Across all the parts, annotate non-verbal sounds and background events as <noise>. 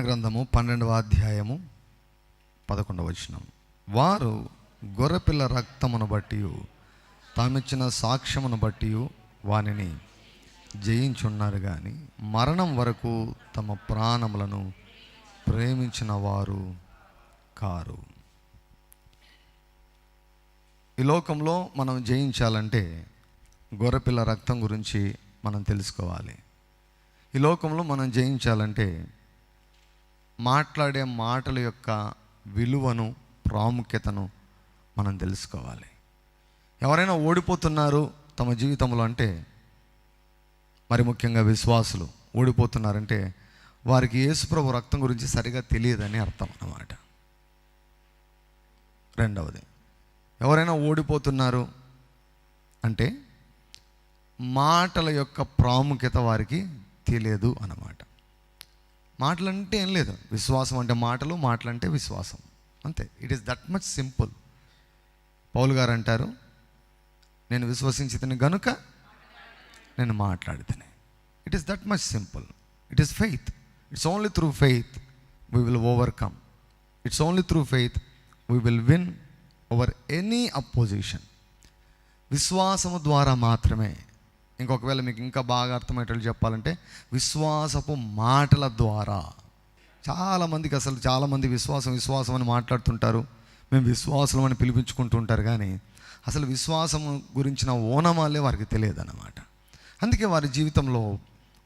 గ్రంథము పన్నెండవ అధ్యాయము పదకొండవ వచనం. వారు గొర్రెపిల్ల రక్తమును బట్టి తామిచ్చిన సాక్ష్యమును బట్టి వానిని జయించున్నారు కానీ మరణం వరకు తమ ప్రాణములను ప్రేమించిన వారు కారు. ఈ లోకంలో మనం జయించాలంటే గొర్రెపిల్ల రక్తం గురించి మనం తెలుసుకోవాలి. ఈ లోకంలో మనం జయించాలంటే మాట్లాడే మాటల యొక్క విలువను ప్రాముఖ్యతను మనం తెలుసుకోవాలి. ఎవరైనా ఓడిపోతున్నారు తమ జీవితంలో అంటే మరి ముఖ్యంగా విశ్వాసులు ఓడిపోతున్నారంటే వారికి యేసుప్రభు రక్తం గురించి సరిగా తెలియదని అర్థం అన్నమాట. రెండవది ఎవరైనా ఓడిపోతున్నారు అంటే మాటల యొక్క ప్రాముఖ్యత వారికి తెలియదు అన్నమాట. మాటలు అంటే ఏం లేదు. విశ్వాసం అంటే మాటలు మాటలు అంటే విశ్వాసం. అంతే. It is that much simple Paul గారు అంటారు నేను విశ్వసించితిని గనుక నేను మాట్లాడితేనే. It is that much simple it is faith it's only through faith we will overcome it's only through faith we will win over any opposition విశ్వాసము ద్వారా మాత్రమే ఇంకొకవేళ మీకు ఇంకా బాగా అర్థమయ్యేటట్లు చెప్పాలంటే విశ్వాసపు మాటల ద్వారా. చాలామందికి అసలు చాలామంది విశ్వాసం విశ్వాసం అని మాట్లాడుతుంటారు. మేము విశ్వాసం అని పిలిపించుకుంటూ ఉంటారు కానీ అసలు విశ్వాసం గురించిన ఓనమాలే వారికి తెలియదు అన్నమాట అందుకే వారి జీవితంలో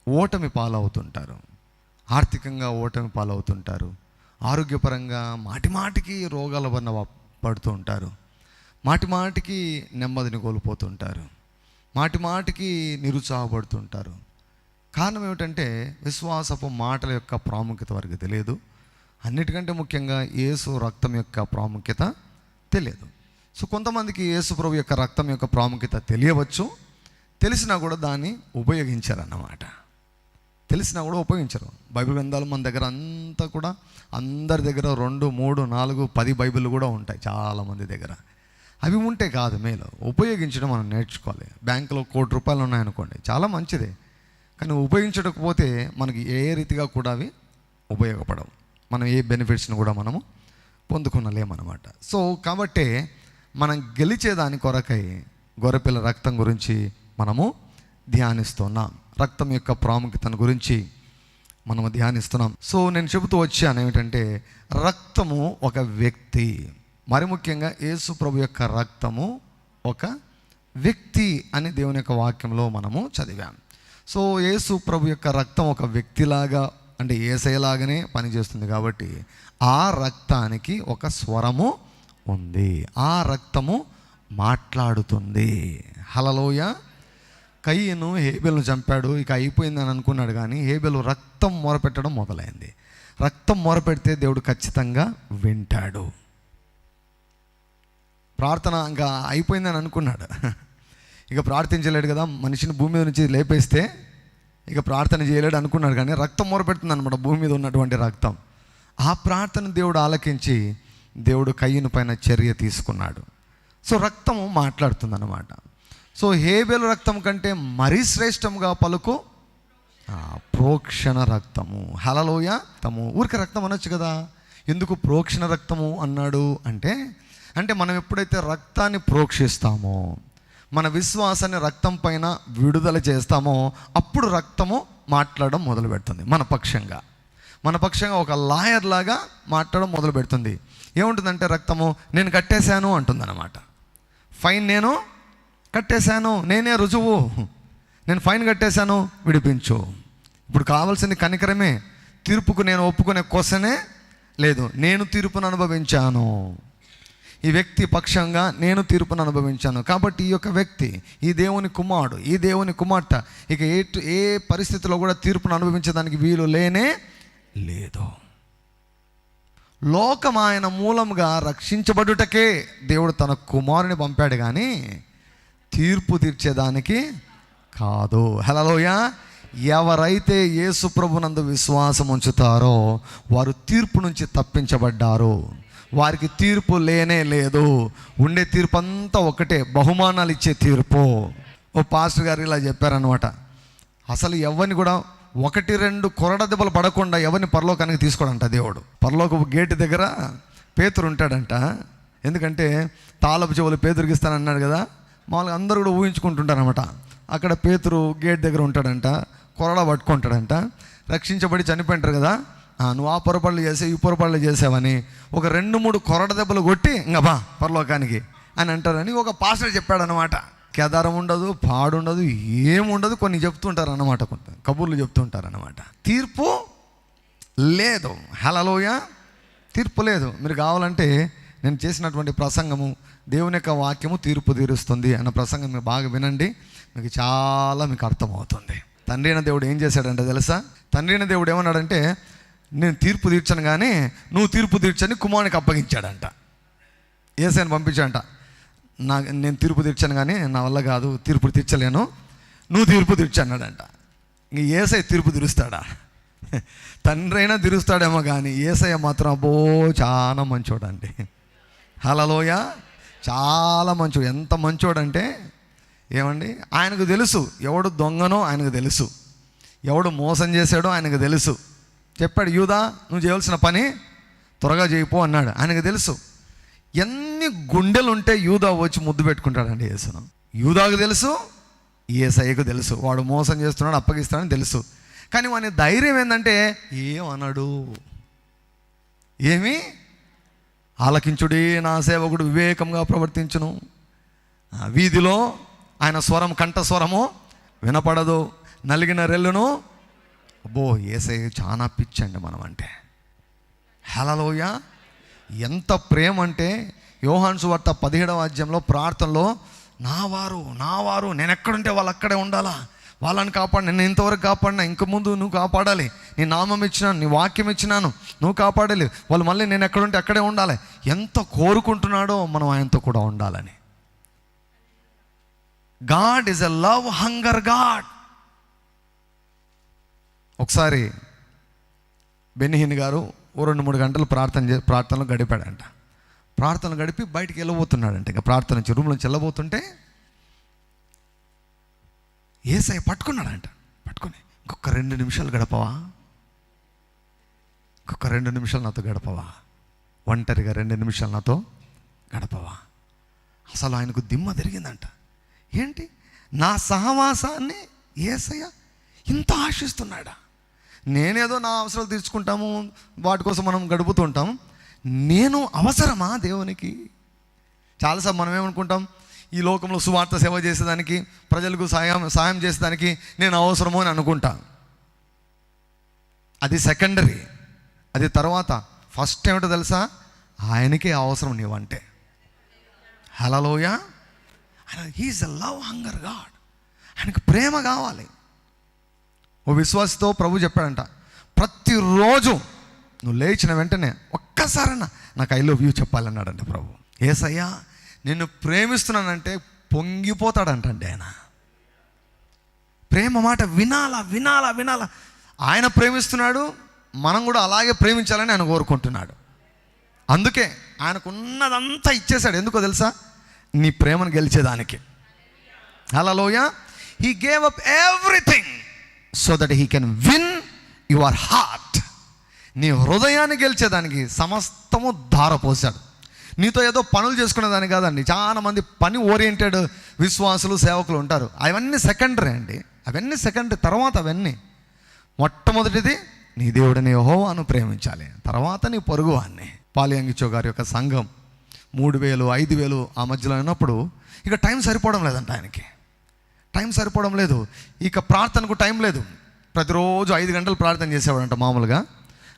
ఓటమి పాలవుతుంటారు. ఆర్థికంగా ఓటమి పాలవుతుంటారు. ఆరోగ్యపరంగా మాటిమాటికి రోగాల వల్ల పడుతూ ఉంటారు. మాటిమాటికి నెమ్మదిని కోల్పోతుంటారు. మాటి మాటికి నిరుత్సాహపడుతుంటారు. కారణం ఏమిటంటే విశ్వాసపు మాటల యొక్క ప్రాముఖ్యత వారికి తెలియదు. అన్నిటికంటే ముఖ్యంగా యేసు రక్తం యొక్క ప్రాముఖ్యత తెలియదు. సో కొంతమందికి యేసు ప్రభు యొక్క రక్తం యొక్క ప్రాముఖ్యత తెలియవచ్చు. తెలిసినా కూడా దాన్ని ఉపయోగించారన్నమాట. తెలిసినా కూడా ఉపయోగించరు. బైబిల్ గ్రంథాలు మన దగ్గర అంతా కూడా అందరి దగ్గర రెండు మూడు నాలుగు పది బైబిల్ కూడా ఉంటాయి చాలామంది దగ్గర. అవి ఉంటే కాదు మేలు. ఉపయోగించడం మనం నేర్చుకోవాలి. బ్యాంకులో కోటి రూపాయలు ఉన్నాయనుకోండి చాలా మంచిదే. కానీ ఉపయోగించకపోతే మనకి ఏ రీతిగా కూడా అవి ఉపయోగపడవు. మనం ఏ బెనిఫిట్స్ని కూడా మనము పొందుకునలేమన్నమాట. సో కాబట్టి మనం గెలిచేదాని కొరకై గొర్రెపిల్ల రక్తం గురించి మనము ధ్యానిస్తున్నాం. రక్తం యొక్క ప్రాముఖ్యతను గురించి మనము ధ్యానిస్తున్నాం. సో నేను చెబుతూ వచ్చాను ఏమిటంటే రక్తము ఒక వ్యక్తి. మరి ముఖ్యంగా యేసు ప్రభు యొక్క రక్తము ఒక వ్యక్తి అని దేవుని యొక్క వాక్యంలో మనము చదివాం. సో యేసు ప్రభు యొక్క రక్తం ఒక వ్యక్తిలాగా అంటే ఏసైలాగానే పనిచేస్తుంది కాబట్టి ఆ రక్తానికి ఒక స్వరము ఉంది. ఆ రక్తము మాట్లాడుతుంది. హలలోయ కయ్యను హేబెల్ను చంపాడు. ఇక అయిపోయిందని అనుకున్నాడు కానీ హేబెలు రక్తం మొరపెట్టడం మొదలైంది. రక్తం మొరపెడితే దేవుడు ఖచ్చితంగా వింటాడు. ప్రార్థన ఇంకా అయిపోయిందని అనుకున్నాడు. ఇక ప్రార్థించలేడు కదా మనిషిని భూమి మీద నుంచి లేపేస్తే ఇక ప్రార్థన చేయలేడు అనుకున్నాడు కానీ రక్తం మొరపెడుతుంది అనమాట భూమి మీద ఉన్నటువంటి రక్తం. ఆ ప్రార్థన దేవుడు ఆలకించి దేవుడు కయ్యను పైన చర్య తీసుకున్నాడు. సో రక్తము మాట్లాడుతుంది అనమాట సో హేబెలు రక్తం కంటే మరీ శ్రేష్టంగా పలుకు ఆ, ప్రోక్షణ రక్తము. హలలోయ తము ఊరికి రక్తం అనొచ్చు కదా. ఎందుకు ప్రోక్షణ రక్తము అన్నాడు అంటే అంటే మనం ఎప్పుడైతే రక్తాన్ని ప్రోక్షిస్తామో మన విశ్వాసాన్ని రక్తం పైన విడుదల చేస్తామో అప్పుడు రక్తము మాట్లాడడం మొదలు పెడుతుంది మన పక్షంగా. మన పక్షంగా ఒక లాయర్ లాగా మాట్లాడడం మొదలు పెడుతుంది ఏముంటుందంటే రక్తము నేను కట్టేశాను అంటుందన్నమాట. ఫైన్ నేను కట్టేశాను నేనే రుజువు. నేను ఫైన్ కట్టేశాను విడిపించు. ఇప్పుడు కావాల్సింది కనికరమే. తీర్పుకు నేను ఒప్పుకునే క్వశ్చనే లేదు. నేను తీర్పును అనుభవించాను. ఈ వ్యక్తి పక్షంగా నేను తీర్పును అనుభవించాను. కాబట్టి ఈ యొక్క వ్యక్తి ఈ దేవుని కుమారుడు ఈ దేవుని కుమార్తె ఇక ఏ ఏ పరిస్థితిలో కూడా తీర్పును అనుభవించడానికి వీలు లేనే లేదు. లోకం ఆయన మూలంగా రక్షించబడుటకే దేవుడు తన కుమారుని పంపాడు కానీ తీర్పు తీర్చేదానికి కాదు. హలోయ ఎవరైతే యేసు ప్రభునందు విశ్వాసం ఉంచుతారో వారు తీర్పు నుంచి తప్పించబడ్డారు. వారికి తీర్పు లేనే లేదు. ఉండే తీర్పు అంతా ఒకటే బహుమానాలు ఇచ్చే తీర్పు. ఓ పాస్టర్ గారు ఇలా చెప్పారనమాట అసలు ఎవరిని కూడా ఒకటి రెండు కొరడ దెబ్బలు పడకుండా ఎవరిని పరలోకానికి తీసుకోడంట దేవుడు. పర్లోకపు గేటు దగ్గర పేతురు ఉంటాడంట. ఎందుకంటే తాళపు చెవులు పేతురికి ఇస్తానన్నాడు కదా. మామూలుగా అందరూ కూడా ఊహించుకుంటుంటారనమాట అక్కడ పేతురు గేట్ దగ్గర ఉంటాడంట. కొరడ పట్టుకుంటాడంట. రక్షించబడి చనిపోయింటారు కదా. నువ్వు ఆ పొరపాట్లు చేసావు ఈ పొరపాట్లు చేసావని ఒక రెండు మూడు కొరడ దెబ్బలు కొట్టి ఇంకా బా పరలోకానికి అని అంటారని ఒక పాస్టర్ చెప్పాడనమాట కేదారం ఉండదు పాడు ఉండదు ఏముండదు కొన్ని చెప్తుంటారు అన్నమాట కొంత కబుర్లు చెప్తుంటారు అన్నమాట తీర్పు లేదు. హలలోయ తీర్పు లేదు. మీరు కావాలంటే నేను చేసినటువంటి ప్రసంగము దేవుని యొక్క వాక్యము తీర్పు తీరుస్తుంది అన్న ప్రసంగం మీరు బాగా వినండి. మీకు చాలా మీకు అర్థమవుతుంది. తండ్రి అయిన దేవుడు ఏం చేశాడంటే తెలుసా? తండ్రి అయిన దేవుడు ఏమన్నాడంటే నేను తీర్పు తీర్చను కానీ నువ్వు తీర్పు తీర్చని కుమారునికి అప్పగించాడంట. ఏసైని పంపించాడంట. నా నేను తీర్పు తీర్చాను కానీ నా వల్ల కాదు తీర్పు తీర్చలేను నువ్వు తీర్పు తీర్చన్నాడంట ఇంక ఏసై తీర్పు తీరుస్తాడా? తండ్రి అయినా తీరుస్తాడేమో కానీ ఏసయ్య మాత్రం అబ్బో చాలా మంచోడండి. హలలోయ చాలా మంచోడు. ఎంత మంచోడంటే ఏమండి? ఆయనకు తెలుసు ఎవడు దొంగనో ఆయనకు తెలుసు. ఎవడు మోసం చేశాడో ఆయనకు తెలుసు. చెప్పాడు యూదా నువ్వు చేయవలసిన పని త్వరగా చేయిపో అన్నాడు. ఆయనకు తెలుసు ఎన్ని గుండెలు ఉంటే యూదా వచ్చి ముద్దు పెట్టుకుంటాడండి యేసును. యూదాకు తెలుసు ఏసయ్యకు తెలుసు. వాడు మోసం చేస్తున్నాడు అప్పగిస్తాడని తెలుసు. కానీ వాని ధైర్యం ఏంటంటే ఏమన్నాడు ఏమి? ఆలకించుడి నా సేవకుడు వివేకంగా ప్రవర్తించును. ఆ వీధిలో ఆయన స్వరం కంఠ స్వరము వినపడదు. నలిగిన రెల్లును అబ్బో ఏసై చాలా పిచ్చండి మనం అంటే హలలోయ ఎంత ప్రేమ అంటే యోహాన్సు వార్త పదిహేడవ అధ్యాయంలో ప్రార్థనలో నా వారు నా వారు నేను ఎక్కడుంటే వాళ్ళు అక్కడే ఉండాలా? వాళ్ళని కాపాడు నేను ఇంతవరకు కాపాడినా ఇంక ముందు నువ్వు కాపాడాలి. నీ నామం ఇచ్చినాను నీ వాక్యం ఇచ్చినాను నువ్వు కాపాడాలి. వాళ్ళు మళ్ళీ నేను ఎక్కడుంటే అక్కడే ఉండాలి. ఎంత కోరుకుంటున్నాడో మనం ఆయనతో కూడా ఉండాలని. God is a love hunger God. ఒకసారి బెన్నిహిన్ గారు ఓ రెండు మూడు గంటలు ప్రార్థన చే ప్రార్థనలు గడిపాడంట. ప్రార్థనలు గడిపి బయటికి వెళ్ళబోతున్నాడంట. ఇంకా ప్రార్థన నుంచి రూమ్లో నుంచి వెళ్ళబోతుంటే ఏసై పట్టుకున్నాడంట. పట్టుకొని ఇంకొక రెండు నిమిషాలు గడపవా? ఇంకొక రెండు నిమిషాలు నాతో గడపవా? ఒంటరిగా రెండు నిమిషాలు నాతో గడపవా? అసలు ఆయనకు దిమ్మ తిరిగిందంట. ఏంటి? నా సహవాసాన్ని ఏసయ్య ఇంత ఆశిస్తున్నాడా? నేనేదో నా అవసరాలు తీర్చుకుంటాము వాటి కోసం మనం గడుపుతూ ఉంటాం నేను అవసరమా దేవునికి? చాలాసార్లు మనం ఏమనుకుంటాం ఈ లోకంలో సువార్త సేవ చేసేదానికి ప్రజలకు సాయం సాయం చేసేదానికి నేను అవసరము అని అనుకుంటా. అది సెకండరీ అది తర్వాత ఫస్ట్ ఏమిటో తెలుసా? ఆయనకే అవసరం నీవంటే. హలలోయ ఆయన he is a love hunger God ఆయనకు ప్రేమ కావాలి. ఓ విశ్వాసతో ప్రభు చెప్పాడంట ప్రతిరోజు నువ్వు లేచిన వెంటనే ఒక్కసారన్నా నాకు ఐ లవ్ యూ చెప్పాలన్నాడంట ప్రభు. ఏసయ్యా నిన్ను ప్రేమిస్తున్నానంటే పొంగిపోతాడంటండి ఆయన. ప్రేమ మాట వినాలా వినాలా వినాలా. ఆయన ప్రేమిస్తున్నాడు మనం కూడా అలాగే ప్రేమించాలని ఆయన కోరుకుంటున్నాడు. అందుకే ఆయనకు ఉన్నదంతా ఇచ్చేశాడు. ఎందుకో తెలుసా? నీ ప్రేమను గెలిచేదానికి. అలా లోయ he gave up everything so that he can win your heart నీ హృదయాన్ని గెలిచేదానికి సమస్తము ధారపోశాడు నీతో ఏదో పనులు చేసుకునేదాన్ని కాదండి. చాలా మంది పని ఓరియంటెడ్ విశ్వాసులు సేవకులు ఉంటారు. అవన్నీ సెకండరీ అండి. అవన్నీ సెకండరీ తర్వాత అవన్నీ. మొట్టమొదటిది నీ దేవుడిని యహోవాను ప్రేమించాలి. తర్వాత నీ పొరుగువాన్ని పాలియంగిచో గారి యొక్క సంఘం మూడు వేలు ఐదు వేలు ఆ మధ్యలో ఉన్నప్పుడు ఇక టైం సరిపోవడం లేదంట ఆయనకి. టైం సరిపోవడం లేదు. ఇక ప్రార్థనకు టైం లేదు. ప్రతిరోజు ఐదు గంటలు ప్రార్థన చేసేవాడంట మామూలుగా.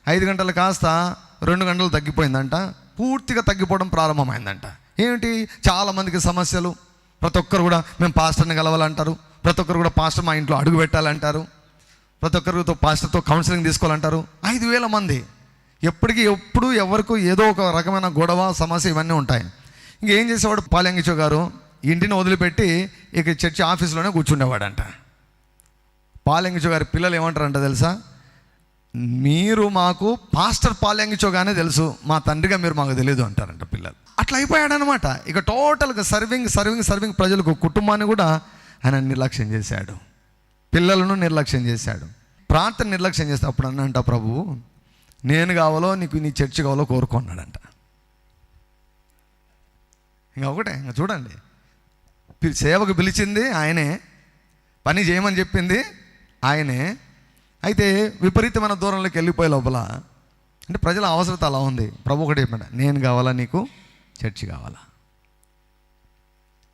ఐదు గంటలు కాస్త రెండు గంటలు తగ్గిపోయిందంట. పూర్తిగా తగ్గిపోవడం ప్రారంభమైందంట. ఏమిటి? చాలామందికి సమస్యలు. ప్రతి ఒక్కరు కూడా మేము పాస్టర్ని కలవాలంటారు. ప్రతి ఒక్కరు కూడా పాస్టర్ మా ఇంట్లో అడుగు పెట్టాలంటారు. ప్రతి ఒక్కరితో పాస్టర్తో కౌన్సిలింగ్ తీసుకోవాలంటారు. ఐదు వేల మంది. ఎప్పటికీ ఎప్పుడు ఎవరికో ఏదో ఒక రకమైన గొడవ సమస్య ఇవన్నీ ఉంటాయి. ఇంకేం చేసేవాడు? పాలెంగిచో గారు ఇంటిని వదిలిపెట్టి ఇక చర్చి ఆఫీస్లోనే కూర్చుండేవాడంట. పాలెంగిచో గారి పిల్లలు ఏమంటారంట తెలుసా? మీరు మాకు పాస్టర్ పాలెంగిచోగానే తెలుసు మా తండ్రిగా మీరు మాకు తెలియదు అంటారంట పిల్లలు. అట్లా అయిపోయాడనమాట. ఇక టోటల్గా సర్వింగ్ సర్వింగ్ సర్వింగ్ ప్రజలకు కుటుంబాన్ని కూడా ఆయన నిర్లక్ష్యం చేశాడు. పిల్లలను నిర్లక్ష్యం చేశాడు. ప్రార్థన నిర్లక్ష్యం చేస్తే అప్పుడు అన్నంట ప్రభువు నేను కావాలో నీకు నీ చర్చి కావాలో కోరుకున్నాడంట. ఇంకా ఒకటే ఇంకా చూడండి. సేవకు పిలిచింది ఆయనే పని చేయమని చెప్పింది ఆయనే. అయితే విపరీతమైన దూరంలోకి వెళ్ళిపోయే లోపల అంటే ప్రజల అవసరత అలా ఉంది. ప్రభు ఒకటి చెప్పాడు నేను కావాలా నీకు? చర్చి కావాలా?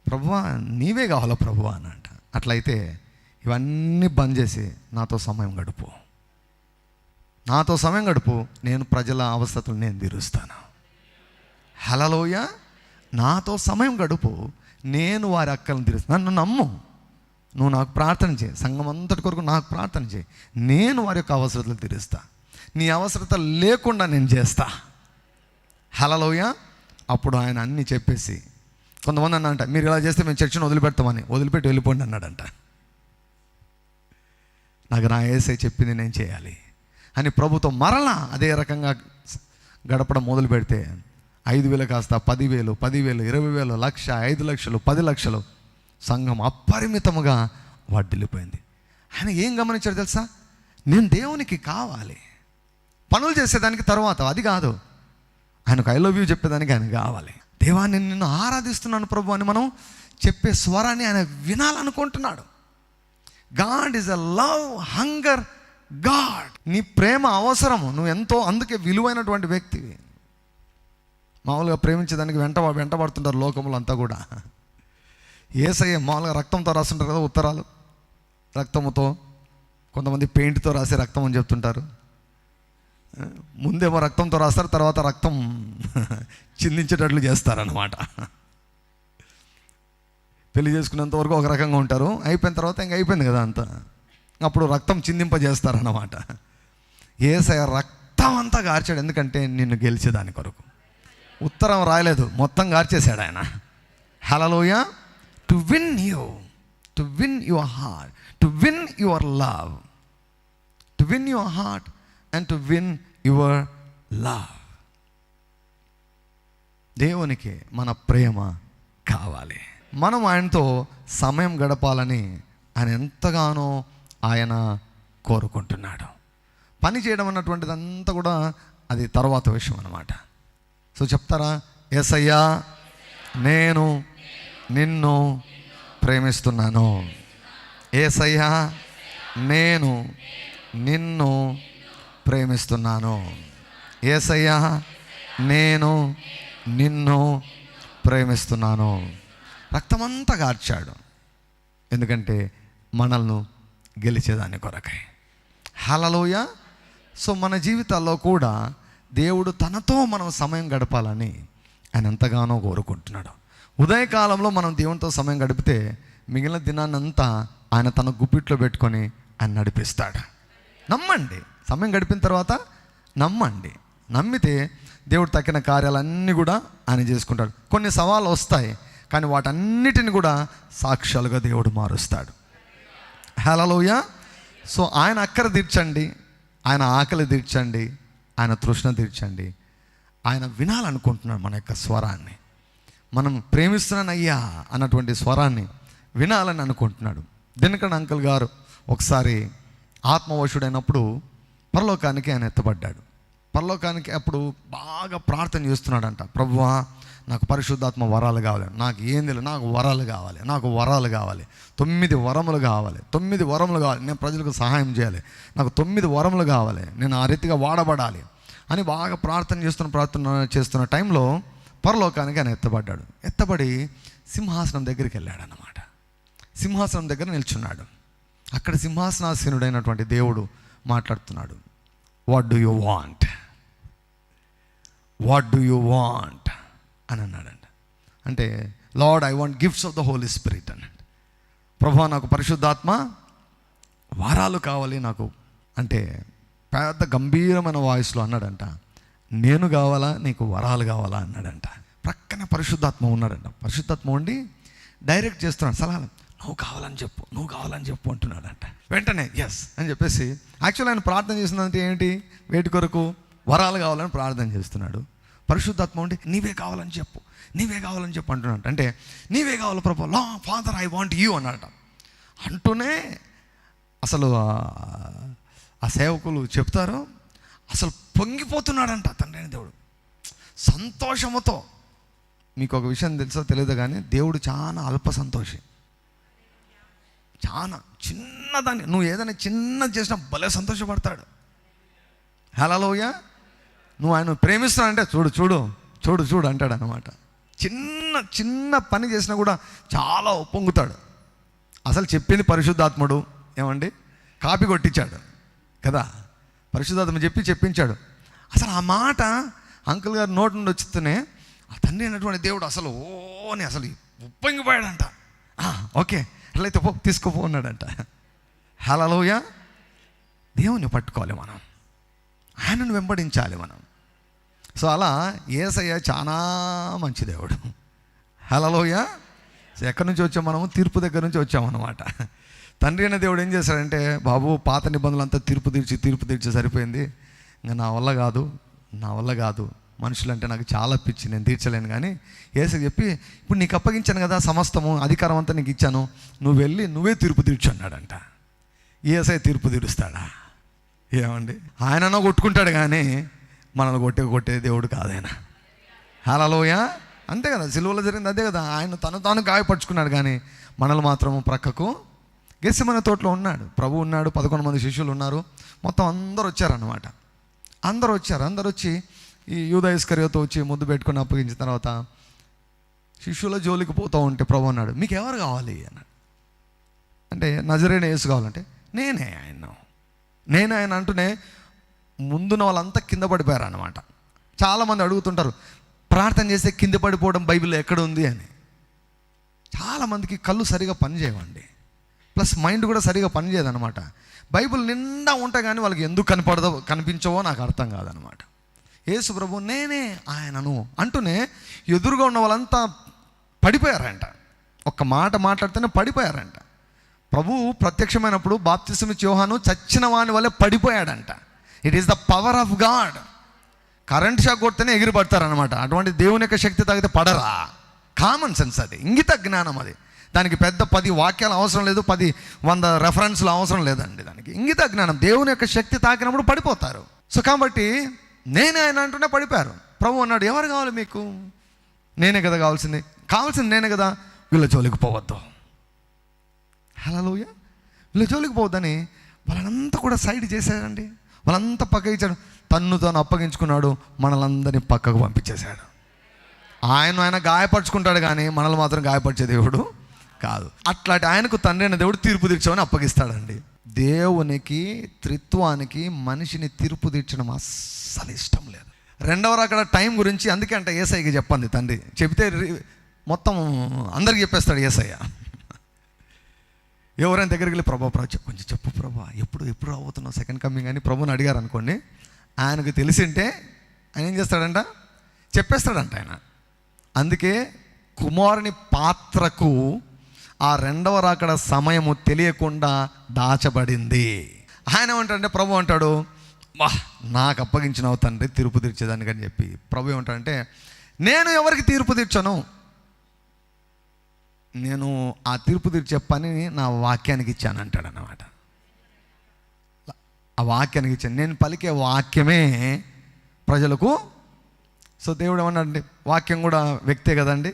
ప్రభువా నీవే కావాలా ప్రభువా అని అంట. అట్లయితే ఇవన్నీ బంద్ చేసి నాతో సమయం గడుపు. నాతో సమయం గడుపు నేను ప్రజల అవసరతలు నేను తీరుస్తాను. హలలోయ నాతో సమయం గడుపు. నేను వారి అక్కలను తీరుస్తాను నన్ను నమ్ము. నువ్వు నాకు ప్రార్థన చేయి. సంఘం అంతటి కొరకు నాకు ప్రార్థన చేయి. నేను వారి యొక్క అవసరతలు తీరుస్తా. నీ అవసరత లేకుండా నేను చేస్తా. హలలోయ అప్పుడు ఆయన అన్నీ చెప్పేసి కొంతమంది అన్నంట మీరు ఇలా చేస్తే మేము చర్చను వదిలిపెడతామని. వదిలిపెట్టి వెళ్ళిపోండి అన్నాడంట. నాకు నా ఏసై చెప్పింది నేను చేయాలి. అని ప్రభుత్వం మరలా అదే రకంగా గడపడం మొదలు పెడితే ఐదు వేలు కాస్త పదివేలు పదివేలు ఇరవై వేలు లక్ష ఐదు లక్షలు పది లక్షలు. సంఘం అపరిమితముగా వడ్డిల్లిపోయింది. ఆయన ఏం గమనించాడు తెలుసా? నేను దేవునికి కావాలి. పనులు చేసేదానికి తర్వాత అది కాదు. ఆయనకు ఐ లవ్ యూ చెప్పేదానికి ఆయన కావాలి. దేవా నేను నిన్ను ఆరాధిస్తున్నాను ప్రభు అని మనం చెప్పే స్వరాన్ని ఆయన వినాలనుకుంటున్నాడు. God is a love hunger God నీ ప్రేమ అవసరము. నువ్వు ఎంతో అందుకే విలువైనటువంటి వ్యక్తివి. మామూలుగా ప్రేమించేదానికి వెంట వెంటబడుతుంటారు లోకములు అంతా కూడా. ఏసయ్య మామూలుగా రక్తంతో రాస్తుంటారు కదా ఉత్తరాలు. రక్తముతో కొంతమంది పెయింట్తో రాసే రక్తం అని చెప్తుంటారు. ముందేమో రక్తంతో రాస్తారు తర్వాత రక్తం <laughs> చిందించేటట్లు చేస్తారనమాట పెళ్ళి చేసుకున్నంత వరకు ఒక రకంగా ఉంటారు. అయిపోయిన తర్వాత ఇంక అయిపోయింది కదా అంతా. అప్పుడు రక్తం చిందింపజేస్తారన్నమాట. ఏసయ రక్తం అంతా గార్చాడు. ఎందుకంటే నిన్ను గెలిచేదాని కొరకు. ఉత్తరం రాయలేదు మొత్తం గార్చేశాడు ఆయన. Hallelujah to win you to win your heart to win your love to win your heart and to win your love దేవునికి మన ప్రేమ కావాలి. మనం ఆయనతో సమయం గడపాలని ఆయన ఎంతగానో ఆయన కోరుకుంటున్నాడు. పని చేయడం అన్నటువంటిది అంతా కూడా అది తర్వాత విషయం అన్నమాట. సో చెప్తారా? ఎసయ్యా నేను నిన్ను ప్రేమిస్తున్నాను. ఏసయ్యా నేను నిన్ను ప్రేమిస్తున్నాను. ఏసయ్యా నేను నిన్ను ప్రేమిస్తున్నాను. రక్తమంతా గార్చాడు ఎందుకంటే మనల్ని గెలిచేదాని కొరకై. హలలోయ సో మన జీవితాల్లో కూడా దేవుడు తనతో మనం సమయం గడపాలని ఆయన ఎంతగానో కోరుకుంటున్నాడు. ఉదయకాలంలో మనం దేవునితో సమయం గడిపితే మిగిలిన దినాన్నంతా ఆయన తన గుప్పిట్లో పెట్టుకొని ఆయన నడిపిస్తాడు. నమ్మండి. సమయం గడిపిన తర్వాత నమ్మండి. నమ్మితే దేవుడు తక్కిన కార్యాలన్నీ కూడా ఆయన చేసుకుంటాడు. కొన్ని సవాళ్ళు వస్తాయి కానీ వాటన్నిటిని కూడా సాక్ష్యాలుగా దేవుడు మారుస్తాడు. హలోయ సో ఆయన అక్కర తీర్చండి ఆయన ఆకలి తీర్చండి ఆయన తృష్ణ తీర్చండి. ఆయన వినాలనుకుంటున్నాడు మన యొక్క స్వరాన్ని. మనం ప్రేమిస్తున్నానయ్యా అన్నటువంటి స్వరాన్ని వినాలని అనుకుంటున్నాడు. దినకర్ అంకుల్ గారు ఒకసారి ఆత్మవశుడైనప్పుడు పరలోకానికి ఆయన ఎత్తబడ్డాడు. పరలోకానికి అప్పుడు బాగా ప్రార్థన చేస్తున్నాడంట. ప్రభువా నాకు పరిశుద్ధాత్మ వరాలు కావాలి. నాకు ఏం తెలియదు. నాకు వరాలు కావాలి. నాకు వరాలు కావాలి. తొమ్మిది వరములు కావాలి. తొమ్మిది వరములు కావాలి. నేను ప్రజలకు సహాయం చేయాలి. నాకు తొమ్మిది వరములు కావాలి. నేను ఆ రీతిగా వాడబడాలి అని బాగా ప్రార్థన చేస్తున్న ప్రార్థన చేస్తున్న టైంలో పరలోకానికి ఆయన ఎత్తబడ్డాడు. ఎత్తబడి సింహాసనం దగ్గరికి వెళ్ళాడు అన్నమాట సింహాసనం దగ్గర నిల్చున్నాడు. అక్కడ సింహాసనాసీనుడైనటువంటి దేవుడు మాట్లాడుతున్నాడు. What do you want what do you want అని అన్నాడంట అంటే Lord I want gifts of the Holy Spirit అన్నాడు. ప్రభా నాకు పరిశుద్ధాత్మ వారాలు కావాలి నాకు. అంటే పెద్ద గంభీరమైన వాయిస్లో అన్నాడంట. నేను కావాలా? నీకు వరాలు కావాలా? అన్నాడంట. ప్రక్కన పరిశుద్ధాత్మ ఉన్నాడంట. పరిశుద్ధాత్మ ఉండి డైరెక్ట్ చేస్తున్నాడు. సలహాలు నువ్వు కావాలని చెప్పు నువ్వు కావాలని చెప్పు అంటున్నాడంట. వెంటనే ఎస్ అని చెప్పేసి యాక్చువల్ ఆయన ప్రార్థన చేసిందంటే ఏంటి? వేటి కొరకు? వరాలు కావాలని ప్రార్థన చేస్తున్నాడు. పరిశుద్ధాత్మ ఉండి నీవే కావాలని చెప్పు నీవే కావాలని చెప్పు అంటున్నాడు. అంటే నీవే కావాలి ప్రభు లా ఫాదర్ ఐ వాంట్ యూ అన్నాడట. అంటూనే అసలు ఆ సేవకులు చెప్తారు అసలు పొంగిపోతున్నాడంట తండ్రి దేవుడు. సంతోషముతో మీకు ఒక విషయం తెలుసో తెలియదు కానీ దేవుడు చాలా అల్ప సంతోషి. చాలా చిన్నదాన్ని నువ్వు ఏదైనా చిన్నది చేసినా భలే సంతోషపడతాడు. హలోయ నువ్వు ఆయన ప్రేమిస్తానంటే చూడు చూడు చూడు చూడు అంటాడు అనమాట చిన్న చిన్న పని చేసినా కూడా చాలా పొంగుతాడు అసలు చెప్పింది పరిశుద్ధాత్ముడు ఏమండి? కాపీ కొట్టించాడు కదా? పరిశుద్ధాత్మ చెప్పి చెప్పించాడు. అసలు ఆ మాట అంకుల్ గారు నోటి నుండి వచ్చితేనే ఆ తండ్రి అయినటువంటి దేవుడు అసలు ఓని అసలు ఉప్పొంగిపోయాడంట. ఓకే అట్లయితే పో తీసుకుపో అన్నాడంట. హలలోయ దేవుని పట్టుకోవాలి మనం. ఆయనను వెంబడించాలి మనం. సో అలా ఏసయ్య చాలా మంచి దేవుడు. హలోయ ఎక్కడి నుంచి వచ్చాం మనము? తీర్పు దగ్గర నుంచి వచ్చామన్నమాట తండ్రి అయిన దేవుడు ఏం చేశాడంటే బాబు పాత నిబంధనలంతా తీర్పు తీర్చి తీర్పు తీర్చి సరిపోయింది. ఇంకా నా వల్ల కాదు నా వల్ల కాదు. మనుషులంటే నాకు చాలా పిచ్చి నేను తీర్చలేను కానీ ఏసు చెప్పి ఇప్పుడు నీకు అప్పగించాను కదా సమస్తము అధికారం అంతా నీకు ఇచ్చాను. నువ్వు వెళ్ళి నువ్వే తీర్పు తీర్చు అన్నాడంట. ఏసై తీర్పు తీరుస్తాడా? ఏమండి? ఆయననో కొట్టుకుంటాడు కానీ మనల్ని కొట్టే కొట్టే దేవుడు కాదాయన హలోయ అంతే కదా సిలువలో జరిగింది అదే కదా. ఆయన తను తాను గాయపరుచుకున్నాడు కానీ మనల్ని మాత్రం ప్రక్కకు గెస్సిమన తోటలో ఉన్నాడు. ప్రభు ఉన్నాడు పదకొండు మంది శిష్యులు ఉన్నారు. మొత్తం అందరూ వచ్చారన్నమాట. అందరూ వచ్చారు. అందరూ వచ్చి ఈ యూద వచ్చి ముద్దు పెట్టుకుని అప్పగించిన తర్వాత శిష్యుల జోలికి పోతూ ఉంటే ప్రభు అన్నాడు మీకు ఎవరు కావాలి? అన్నాడు. అంటే నజరేణ యేసు కావాలంటే నేనే ఆయన నేనే ఆయన అంటూనే ముందున్న వాళ్ళంతా కింద పడిపోయారు అనమాట చాలామంది అడుగుతుంటారు ప్రార్థన చేస్తే కింద పడిపోవడం బైబిల్ ఎక్కడ ఉంది? అని. చాలామందికి కళ్ళు సరిగా పనిచేయవండి ప్లస్ మైండ్ కూడా సరిగా పనిచేయదనమాట బైబిల్ నిండా ఉంటే కానీ వాళ్ళకి ఎందుకు కనపడదో కనిపించవో నాకు అర్థం కాదనమాట యేసు ప్రభు నేనే ఆయనను అంటూనే ఎదురుగా ఉన్న వాళ్ళంతా పడిపోయారంట. ఒక్క మాట మాట్లాడితేనే పడిపోయారంట. ప్రభువు ప్రత్యక్షమైనప్పుడు బాప్తిసమిచ్చి యోహాను చచ్చిన వాని వల్లే పడిపోయాడంట. It is the power of God current shock కొడితేనే ఎగిరిపడతారనమాట అటువంటి దేవుని యొక్క శక్తి తాగితే పడరా? కామన్ సెన్స్ అది. ఇంగిత జ్ఞానం అది. దానికి పెద్ద పది వాక్యాలు అవసరం లేదు పది వంద రెఫరెన్స్లు అవసరం లేదండి దానికి. ఇంగిత జ్ఞానం. దేవుని యొక్క శక్తి తాకినప్పుడు పడిపోతారు. సో కాబట్టి నేనే ఆయన అంటూనే పడిపోయారు. ప్రభు అన్నాడు ఎవరు కావాలి మీకు? నేనే కదా కావాల్సింది. కావాల్సింది నేనే కదా. వీళ్ళ జోలికి పోవద్దు. హలోయ వీళ్ళ జోలికి పోవద్దని వాళ్ళనంతా కూడా సైడ్ చేశారండి వాళ్ళంతా పక్క ఇచ్చాడు. తన్ను తాను అప్పగించుకున్నాడు మనలందరినీ పక్కకు పంపించేశాడు. ఆయన ఆయన గాయపరుచుకుంటాడు కానీ మనల్ని మాత్రం గాయపరిచే దేవుడు కాదు. అట్లాంటి ఆయనకు తండ్రి అయిన దేవుడు తీర్పు తీర్చమని అప్పగిస్తాడండి. దేవునికి త్రిత్వానికి మనిషిని తీర్పు తీర్చడం అస్సలు ఇష్టం లేదు. రెండవ అక్కడ టైం గురించి అందుకే అంటే ఏసఐకి చెప్పండి తండ్రి. చెబితే మొత్తం అందరికి చెప్పేస్తాడు ఏసయ్య. ఎవరైనా దగ్గరికి వెళ్ళి ప్రభా ప్రభా చెప్పు, కొంచెం చెప్పు ప్రభా. ఎప్పుడు ఎప్పుడు అవుతున్నావు సెకండ్ కమింగ్ అని ప్రభుని అడిగారు అనుకోండి. ఆయనకు తెలిసింటే ఆయన ఏం చేస్తాడంట? చెప్పేస్తాడంట ఆయన. అందుకే కుమారుని పాత్రకు ఆ రెండవ రాకడ సమయము తెలియకుండా దాచబడింది. ఆయన ఏమంటాడంటే ప్రభు అంటాడు వా నాకు అప్పగించినవు తండ్రి తీర్పు తీర్చేదానికని చెప్పి. ప్రభు ఏమంటాడంటే నేను ఎవరికి తీర్పు తీర్చను? నేను ఆ తీర్పు తీర్చే పనిని నా వాక్యానికి ఇచ్చాను అంటాడు అన్నమాట. ఆ వాక్యానికి ఇచ్చాను. నేను పలికే వాక్యమే ప్రజలకు సో దేవుడు ఏమన్నాడండి వాక్యం కూడా వ్యక్తే కదండి.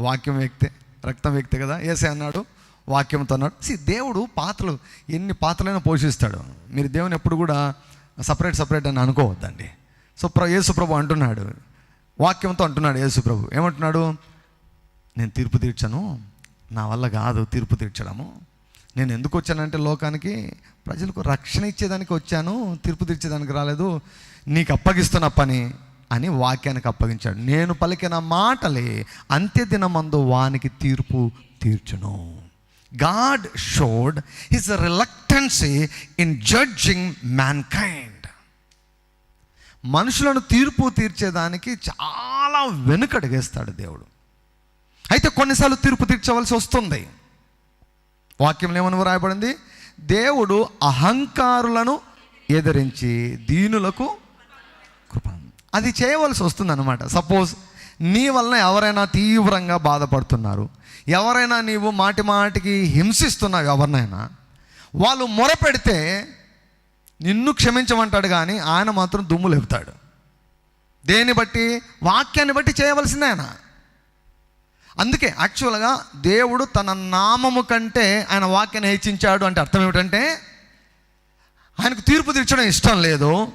వాక్యం వ్యక్తే రక్తం వ్యక్తే కదా. ఏసే అన్నాడు వాక్యంతో అన్నాడు. సి దేవుడు పాత్రలు ఎన్ని పాత్రలైనా పోషిస్తాడు. మీరు దేవుని ఎప్పుడు కూడా సపరేట్ సపరేట్ అని అనుకోవద్దండి. సో ప్ర యేసుప్రభు అంటున్నాడు. వాక్యంతో అంటున్నాడు యేసుప్రభు. ఏమంటున్నాడు? నేను తీర్పు తీర్చను. నా వల్ల కాదు తీర్పు తీర్చడము. నేను ఎందుకు వచ్చానంటే లోకానికి? ప్రజలకు రక్షణ ఇచ్చేదానికి వచ్చాను. తీర్పు తీర్చేదానికి రాలేదు. నీకు అప్పగిస్తున్న పని అని వాక్యానికి అప్పగించాడు. నేను పలికిన మాటలే అంత్యదినమందు వానికి తీర్పు తీర్చును. God showed his reluctance in judging mankind మనుషులను తీర్పు తీర్చేదానికి చాలా వెనుకడుగేస్తాడు దేవుడు. అయితే కొన్నిసార్లు తీర్పు తీర్చవలసి వస్తుంది. వాక్యంలో ఏమని రాయబడింది దేవుడు అహంకారులను ఎదిరించి దీనులకు కృప. అది చేయవలసి వస్తుంది అనమాట సపోజ్ నీ వలన ఎవరైనా తీవ్రంగా బాధపడుతున్నారు ఎవరైనా నీవు మాటి మాటికి హింసిస్తున్నావు ఎవరినైనా వాళ్ళు మొరపెడితే నిన్ను క్షమించమంటాడు కానీ ఆయన మాత్రం దుమ్ము లేపుతాడు. దేన్ని బట్టి? వాక్యాన్ని బట్టి చేయవలసిందే ఆయన. అందుకే యాక్చువల్గా దేవుడు తన నామము కంటే ఆయన వాక్యాన్ని హెచ్చించాడు అంటే అర్థం ఏమిటంటే ఆయనకు తీర్పు తీర్చడం ఇష్టం లేదు.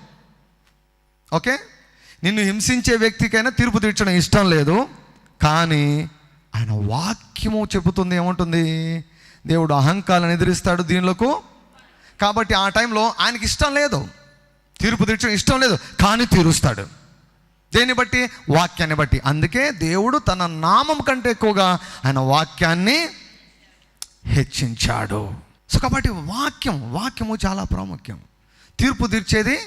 ఓకే? నిన్ను హింసించే వ్యక్తికైనా తీర్పు తీర్చడం ఇష్టం లేదు. కానీ ఆయన వాక్యము చెబుతుంది ఏముంటుంది? దేవుడు అహంకారాన్ని ఎదిరిస్తాడు దీనిలోకు. కాబట్టి ఆ టైంలో ఆయనకి ఇష్టం లేదు. తీర్పు తీర్చడం ఇష్టం లేదు. కానీ తీరుస్తాడు. దేన్ని బట్టి? వాక్యాన్ని బట్టి. అందుకే దేవుడు తన నామం కంటే ఎక్కువగా ఆయన వాక్యాన్ని హెచ్చించాడు. సో కాబట్టి వాక్యం వాక్యము చాలా ప్రాముఖ్యం. తీర్పు తీర్చేది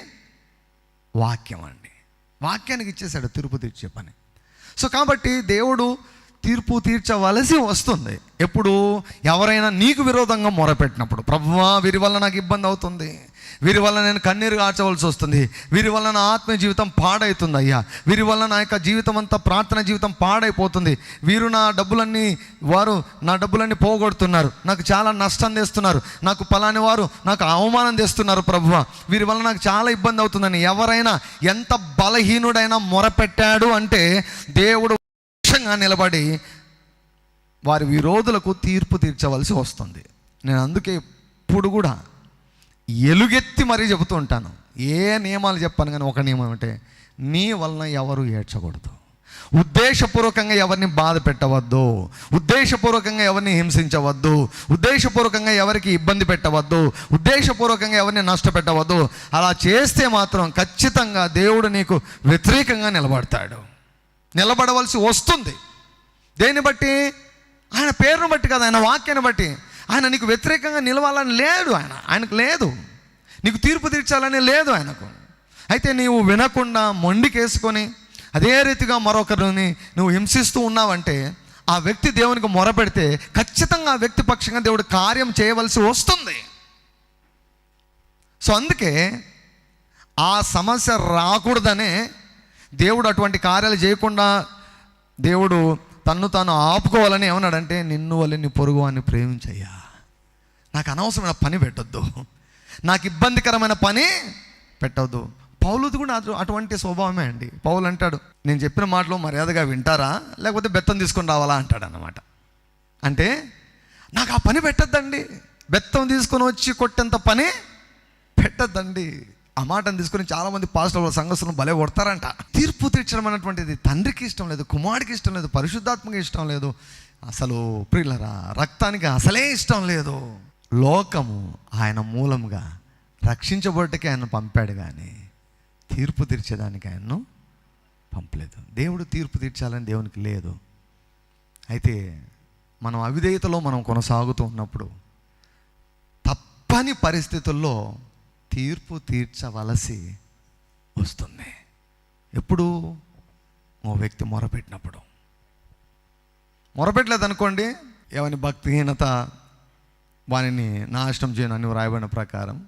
వాక్యం అండి. వాక్యానికి ఇచ్చేశాడు తీర్పు తీర్చే పని. సో కాబట్టి దేవుడు తీర్పు తీర్చవలసి వస్తుంది. ఎప్పుడు? ఎవరైనా నీకు విరోధంగా మొరపెట్టినప్పుడు. ప్రభువా వీరి వల్ల నాకు ఇబ్బంది అవుతుంది. వీరి వల్ల నేను కన్నీరు కార్చవలసి వస్తుంది. వీరి వల్ల నా ఆత్మ జీవితం పాడవుతుంది అయ్యా. వీరి వల్ల నా యొక్క జీవితం అంతా ప్రార్థన జీవితం పాడైపోతుంది. వీరు నా డబ్బులన్నీ వారు నా డబ్బులన్నీ పోగొడుతున్నారు. నాకు చాలా నష్టం తెస్తున్నారు. నాకు పలాని వారు నాకు అవమానం తెస్తున్నారు ప్రభువ. వీరి వల్ల నాకు చాలా ఇబ్బంది అవుతుందని ఎవరైనా ఎంత బలహీనుడైనా మొరపెట్టాడు అంటే దేవుడు పక్షంగా నిలబడి వారి విరోధులకు తీర్పు తీర్చవలసి వస్తుంది. నేను అందుకే ఇప్పుడు కూడా ఎలుగెత్తి మరీ చెబుతూ ఉంటాను. ఏ నియమాలు చెప్పాను కానీ ఒక నియమం అంటే నీ వలన ఎవరు ఏడ్చకూడదు. ఉద్దేశపూర్వకంగా ఎవరిని బాధ పెట్టవద్దు. ఉద్దేశపూర్వకంగా ఎవరిని హింసించవద్దు. ఉద్దేశపూర్వకంగా ఎవరికి ఇబ్బంది పెట్టవద్దు. ఉద్దేశపూర్వకంగా ఎవరిని నష్టపెట్టవద్దు. అలా చేస్తే మాత్రం ఖచ్చితంగా దేవుడు నీకు వ్యతిరేకంగా నిలబడతాడు. నిలబడవలసి వస్తుంది. దేన్ని బట్టి? ఆయన పేరును బట్టి కదా ఆయన వాక్యాన్ని బట్టి. ఆయన నీకు వ్యతిరేకంగా నిలవాలని లేదు ఆయన. ఆయనకు లేదు. నీకు తీర్పు తీర్చాలని లేదు ఆయనకు. అయితే నీవు వినకుండా మొండికేసుకొని అదే రీతిగా మరొకరిని నువ్వు హింసిస్తూ ఉన్నావంటే ఆ వ్యక్తి దేవునికి మొరపెడితే ఖచ్చితంగా ఆ వ్యక్తి పక్షంగా దేవుడు కార్యం చేయవలసి వస్తుంది. సో అందుకే ఆ సమస్య రాకూడదనే దేవుడు అటువంటి కార్యాలు చేయకుండా దేవుడు తన్ను తాను ఆపుకోవాలని ఏమన్నాడంటే నిన్ను వల్ల నీ పొరుగు అని ప్రేమించయ్యా. నాకు అనవసరమైన పని పెట్టొద్దు. నాకు ఇబ్బందికరమైన పని పెట్టవద్దు పౌలుది కూడా అటు- అటువంటి స్వభావమే అండి. పౌలు అంటాడు నేను చెప్పిన మాటలు మర్యాదగా వింటారా? లేకపోతే బెత్తం తీసుకొని రావాలా? అంటాడు అనమాట అంటే నాకు ఆ పని పెట్టద్దండి. బెత్తం తీసుకొని వచ్చి కొట్టేంత పని పెట్టద్దండి. ఆ మాటను తీసుకొని చాలామంది పాస్టర్ల సంఘస్థులను భలే కొడతారంట. తీర్పు తీర్చడం అనేటువంటిది తండ్రికి ఇష్టం లేదు కుమారుడికి ఇష్టం లేదు పరిశుద్ధాత్మకి ఇష్టం లేదు. అసలు ప్రియులరా రక్తానికి అసలే ఇష్టం లేదు. లోకము ఆయన మూలంగా రక్షించబడటకి ఆయన పంపాడు కానీ తీర్పు తీర్చేదానికి ఆయన్ను పంపలేదు. దేవుడు తీర్పు తీర్చాలని దేవునికి లేదు. అయితే మనం అవిధేయతలో మనం కొనసాగుతూ ఉన్నప్పుడు తప్పని పరిస్థితుల్లో తీర్పు తీర్చవలసి వస్తుంది. ఎప్పుడు? ఓ వ్యక్తి మొరపెట్టినప్పుడు. మొరపెట్టలేదు అనుకోండి ఎవని భక్తిహీనత వానిని నాశనం చేయను అని వ్రాయబడిన ప్రకారం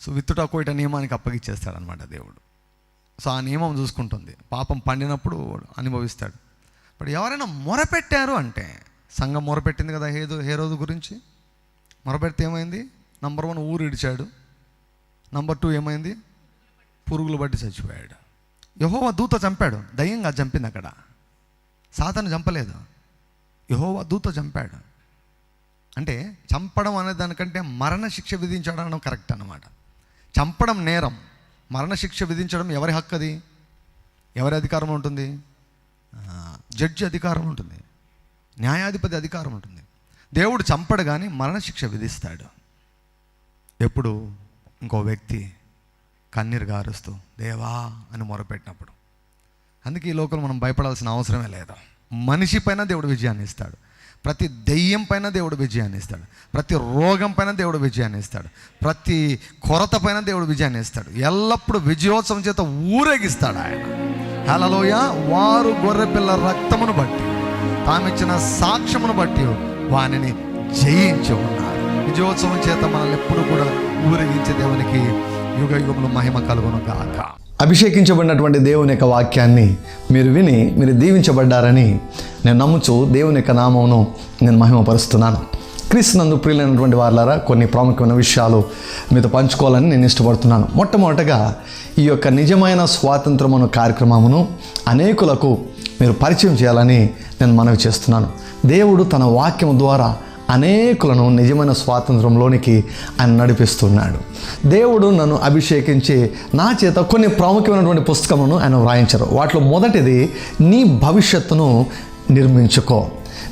సో విత్తుట కోయిట నియమానికి అప్పగిచ్చేస్తాడనమాట దేవుడు. సో ఆ నియమం చూసుకుంటుంది. పాపం పండినప్పుడు అనుభవిస్తాడు. ఇప్పుడు ఎవరైనా మొరపెట్టారు అంటే సంఘం మొరపెట్టింది కదా హేదు హేరోదు గురించి? మొరపెడితే ఏమైంది? నంబర్ వన్ ఊరు ఇడిచాడు నంబర్ టూ ఏమైంది? పురుగులు బట్టి చచ్చిపోయాడు. యహోవా దూత చంపాడు. దయ్యంగా చంపింది అక్కడ. సాతను చంపలేదు. యహోవా దూత చంపాడు. అంటే చంపడం అనే దానికంటే మరణశిక్ష విధించడం అనడం కరెక్ట్ అన్నమాట. చంపడం నేరం. మరణశిక్ష విధించడం ఎవరి హక్కు అది ఎవరి అధికారం ఉంటుంది? జడ్జి అధికారం ఉంటుంది. న్యాయాధిపతి అధికారం ఉంటుంది. దేవుడు చంపడు కానీ మరణశిక్ష విధిస్తాడు. ఎప్పుడు ఇంకో వ్యక్తి కన్నీరు గారుస్తూ దేవా అని మొరపెట్టినప్పుడు. అందుకే ఈ లోకల్ మనం భయపడాల్సిన అవసరమే లేదు. మనిషి పైన దేవుడు విజయాన్ని ఇస్తాడు. ప్రతి దెయ్యం పైన దేవుడు విజయాన్ని ఇస్తాడు. ప్రతి రోగం పైన దేవుడు విజయాన్ని ఇస్తాడు. ప్రతి కొరత పైన దేవుడు విజయాన్ని ఇస్తాడు. ఎల్లప్పుడూ విజయోత్సవం చేత ఊరేగిస్తాడు ఆయన. హలలోయ వారు గొర్రెపిల్ల రక్తమును బట్టి తామిచ్చిన సాక్ష్యమును బట్టి వానిని జయించి ఉన్నారు. విజయోత్సవం చేత మనల్ని ఎప్పుడు కూడా ఊరేగించే దేవునికి యుగ యుగములు మహిమ కలుగును గాక అభిషేకించబడినటువంటి దేవుని యొక్క వాక్యాన్ని మీరు విని మీరు దీవించబడ్డారని నేను నమ్ముచు దేవుని యొక్క నామమును నేను మహిమపరుస్తున్నాను. క్రీస్తునందు ప్రియులైనటువంటి వారులారా కొన్ని ప్రాముఖ్యమైన విషయాలు మీతో పంచుకోవాలని నేను ఇష్టపడుతున్నాను. మొట్టమొదటగా ఈ యొక్క నిజమైన స్వాతంత్రమును కార్యక్రమమును అనేకులకు మీరు పరిచయం చేయాలని నేను మనవి చేస్తున్నాను. దేవుడు తన వాక్యం ద్వారా అనేకులను నిజమైన స్వాతంత్రంలోనికి ఆయన నడిపిస్తున్నాడు. దేవుడు నన్ను అభిషేకించి నా చేత కొన్ని ప్రాముఖ్యమైనటువంటి పుస్తకములను ఆయన వ్రాయించారు. వాటిలో మొదటిది నీ భవిష్యత్తును నిర్మించుకో.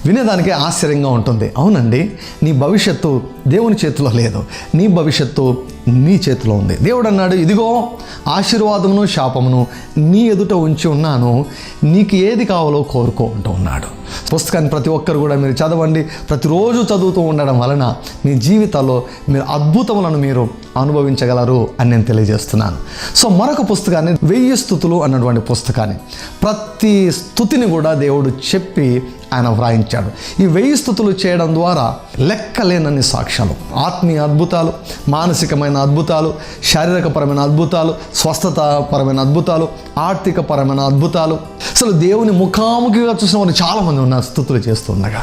వినేదానికి ఆశ్చర్యంగా ఉంటుంది. అవునండి నీ భవిష్యత్తు దేవుని చేతిలో లేదు. నీ భవిష్యత్తు నీ చేతిలో ఉంది. దేవుడు అన్నాడు ఇదిగో ఆశీర్వాదమును శాపమును నీ ఎదుట ఉంచి ఉన్నాను. నీకు ఏది కావాలో కోరుకో అంటూ ఉన్నాడు. పుస్తకాన్ని ప్రతి ఒక్కరు కూడా మీరు చదవండి. ప్రతిరోజు చదువుతూ ఉండడం వలన మీ జీవితాల్లో మీరు అద్భుతములను మీరు అనుభవించగలరు అని నేను తెలియజేస్తున్నాను. సో మరొక పుస్తకాన్ని వెయ్యి స్థుతులు అన్నటువంటి పుస్తకాన్ని ప్రతి స్థుతిని కూడా దేవుడు చెప్పి ఆయన వ్రాయించాడు. ఈ వెయ్యి స్థుతులు చేయడం ద్వారా లెక్కలేనన్ని సాక్ష్యాలు ఆత్మీయ అద్భుతాలు మానసికమైన అద్భుతాలు శారీరకపరమైన అద్భుతాలు స్వస్థతపరమైన అద్భుతాలు ఆర్థికపరమైన అద్భుతాలు. అసలు దేవుని ముఖాముఖిగా చూసిన వారు చాలామంది ఉన్నారు స్థుతులు చేస్తుండగా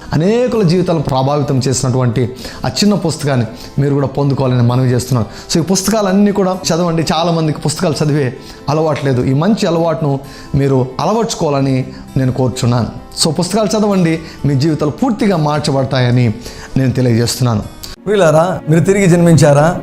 అనేకుల జీవితాలను ప్రభావితం చేసినటువంటి ఆ చిన్న పుస్తకాన్ని మీరు కూడా పొందుకోవాలని మనవి చేస్తున్నాను. సో ఈ పుస్తకాలన్నీ కూడా చదవండి. చాలామందికి పుస్తకాలు చదివే అలవాటు లేదు. ఈ మంచి అలవాటును మీరు అలవర్చుకోవాలని నేను కోరుచున్నాను. సో పుస్తకాలు చదవండి. మీ జీవితాలు పూర్తిగా మార్చబడతాయని నేను తెలియజేస్తున్నాను. వీళ్ళారా మీరు తిరిగి జన్మించారా?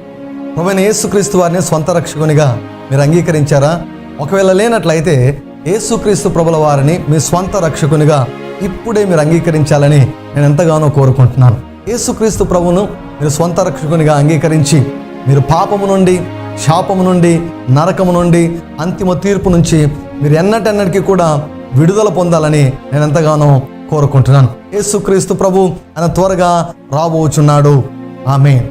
ప్రభువైన యేసుక్రీస్తు వారిని స్వంత రక్షకునిగా మీరు అంగీకరించారా? ఒకవేళ లేనట్లయితే యేసుక్రీస్తు ప్రభుల వారిని మీ స్వంత రక్షకునిగా ఇప్పుడే మీరు అంగీకరించాలని నేను ఎంతగానో కోరుకుంటున్నాను. యేసుక్రీస్తు ప్రభును మీరు స్వంత రక్షకునిగా అంగీకరించి మీరు పాపము నుండి శాపము నుండి నరకము నుండి అంతిమ తీర్పు నుంచి మీరు ఎన్నటెన్నటికీ కూడా విడుదల పొందాలని నేను ఎంతగానో కోరుకుంటున్నాను. యేసుక్రీస్తు ప్రభు ఆయన త్వరగా రాబోచున్నాడు. ఆమె